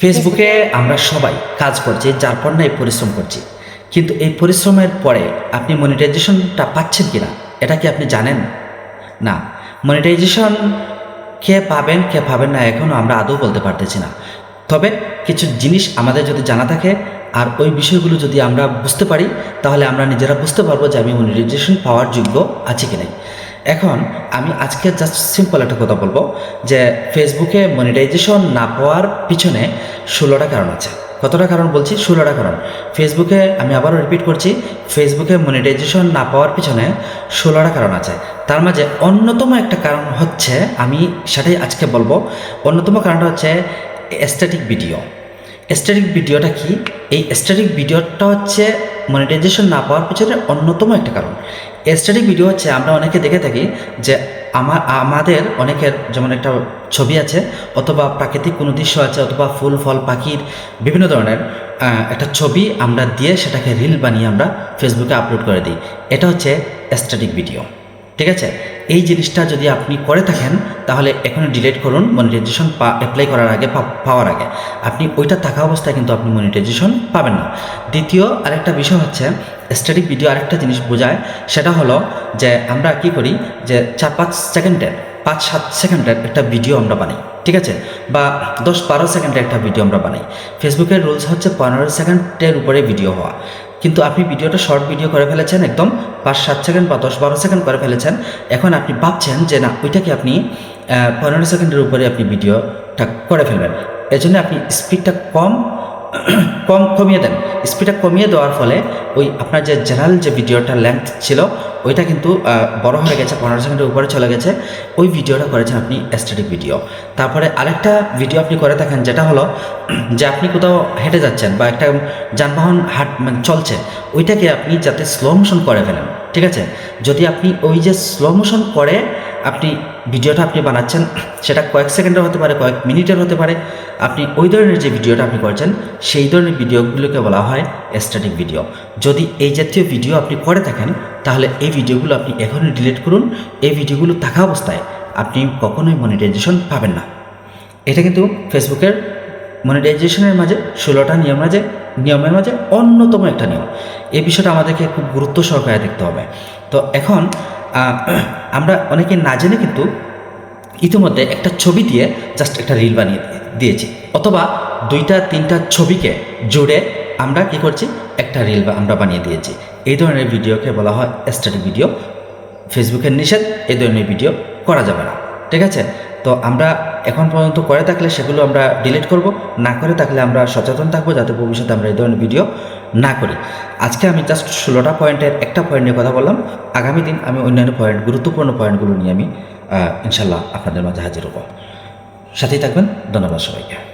ফেসবুকে আমরা সবাই কাজ করছি, যার এই পরিশ্রম করছি। কিন্তু এই পরিশ্রমের পরে আপনি মনিটাইজেশনটা পাচ্ছেন কি না এটা কি আপনি জানেন? না। মনিটাইজেশন কে পাবেন কে পাবেন না এখনও আমরা আদৌ বলতে পারতেছি না। তবে কিছু জিনিস আমাদের যদি জানা থাকে, আর ওই বিষয়গুলো যদি আমরা বুঝতে পারি, তাহলে আমরা নিজেরা বুঝতে পারব যে আমি মনিটাইজেশন পাওয়ার যোগ্য আছি কি নাই। এখন আমি আজকে জাস্ট সিম্পল একটা কথা বলব যে ফেসবুকে মনিটাইজেশন না পাওয়ার পিছনে ষোলোটা কারণ আছে। কতটা কারণ বলছি? ষোলোটা কারণ। ফেসবুকে আমি আবারও রিপিট করছি ফেসবুকে মনিটাইজেশন না পাওয়ার পিছনে ষোলোটা কারণ আছে। তার মাঝে অন্যতম একটা কারণ হচ্ছে, আমি সেটাই আজকে বলব, অন্যতম কারণটা হচ্ছে এস্থেটিক ভিডিও স্ট্যাটিক ভিডিওটা কি? এই স্ট্যাটিক ভিডিওটা হচ্ছে মনিটাইজেশন না পাওয়ার পিছনে অন্যতম একটা কারণ। স্ট্যাটিক ভিডিও হচ্ছে, আমরা অনেকে দেখে থাকি যে আমার আমাদের অনেকের যেমন একটা ছবি আছে, অথবা প্রাকৃতিক কোনো দৃশ্য আছে, অথবা ফুল, ফল, পাখির বিভিন্ন ধরনের একটা ছবি আমরা দিয়ে সেটাকে রিল বানিয়ে আমরা ফেসবুকে আপলোড করে দিই। এটা হচ্ছে স্ট্যাটিক ভিডিও ঠিক আছে? এই জিনিসটা যদি আপনি করে থাকেন, তাহলে এখানে ডিলিট করুন মনিটাইজেশন অ্যাপ্লাই করার আগে পাওয়ার আগে। আপনি ওইটা থাকা অবস্থায় কিন্তু আপনি মনিটাইজেশন পাবেন না। দ্বিতীয় আরেকটা বিষয় হচ্ছে স্ট্যাটিক ভিডিও আরেকটা জিনিস বোঝায়, সেটা হলো যে আমরা কি করি, যে চার পাঁচ সেকেন্ডের, পাঁচ সাত সেকেন্ডের একটা ভিডিও আমরা বানাই, ঠিক আছে? বা দশ বারো সেকেন্ডের একটা ভিডিও আমরা বানাই। ফেসবুকের রুলস হচ্ছে পনেরো সেকেন্ডের উপরে ভিডিও হওয়া। কিন্তু আপনি ভিডিওটা শর্ট ভিডিও করে ফেলেছেন একদম পাঁচ, সাত সেকেন্ড বা দশ, বারো সেকেন্ড করে ফেলেছেন। এখন আপনি ভাবছেন যে না, ওইটাকে আপনি পনেরো সেকেন্ডের উপরে আপনি ভিডিওটা করে ফেলবেন। এজন্য আপনি স্পিডটা কম কম কমিয়ে দেন। স্পিডটা কমিয়ে দেওয়ার ফলে ওই আপনার যে জেনারেল যে ভিডিওটার লেন্থ ছিল, ওইটা কিন্তু বড় হয়ে গেছে, পনেরো সেকেন্ডের উপরে চলে গেছে। ওই ভিডিওটা করেছেন আপনি স্ট্যাটিক ভিডিও তারপরে আরেকটা ভিডিও আপনি করে থাকেন, যেটা হলো যে আপনি কোথাও হেঁটে যাচ্ছেন বা একটা যানবাহন হাট মানে চলছে, ওইটাকে আপনি যাতে স্লো মোশন করে ফেলেন, ঠিক আছে? যদি আপনি ওই যে স্লো মোশন করে আপনি ভিডিওটা আপনি বানাচ্ছেন, সেটা কয়েক সেকেন্ডের হতে পারে, কয়েক মিনিটের হতে পারে। আপনি ওই ধরনের যে ভিডিওটা আপনি করছেন, সেই ধরনের ভিডিওগুলোকে বলা হয় স্ট্যাটিক ভিডিও যদি এই জাতীয় ভিডিও আপনি করে থাকেন, তাহলে এই ভিডিওগুলো আপনি এখনই ডিলিট করুন। এই ভিডিওগুলো থাকা অবস্থায় আপনি কখনোই মনিটাইজেশন পাবেন না। এটা কিন্তু ফেসবুকের মনিটাইজেশনের মাঝে, ষোলোটা নিয়ম মাঝে, নিয়মের মাঝে অন্যতম একটা নিয়ম। এই বিষয়টা আমাদেরকে খুব গুরুত্ব সহকারে দেখতে হবে। তো এখন আমরা অনেকে না জেনে কিন্তু ইতিমধ্যে একটা ছবি দিয়ে জাস্ট একটা রিল বানিয়ে দিয়েছি। অথবা দুইটা, তিনটা ছবিকে জুড়ে আমরা কি করছি? একটা রিল বা আমরা বানিয়ে দিয়েছি। এই ধরনের ভিডিওকে বলা হয় স্টাডি ভিডিও ফেসবুকের নিষেধ, এই ধরনের ভিডিও করা যাবে না। ঠিক আছে? তো আমরা এখন পর্যন্ত করে থাকলে সেগুলো আমরা ডিলিট করব, না করে থাকলে আমরা সচেতন থাকব যাতে ভবিষ্যতে আমরা এই ধরনের ভিডিও না করি। আজকে আমি জাস্ট ষোলোটা পয়েন্টের একটা পয়েন্ট নিয়ে কথা বললাম। আগামী দিন আমি অন্যান্য পয়েন্ট গুরুত্বপূর্ণ পয়েন্টগুলো নিয়ে আমি ইনশাল্লাহ আপনাদের মাঝে হাজির হব। সাথেই থাকবেন, ধন্যবাদ সবাইকে।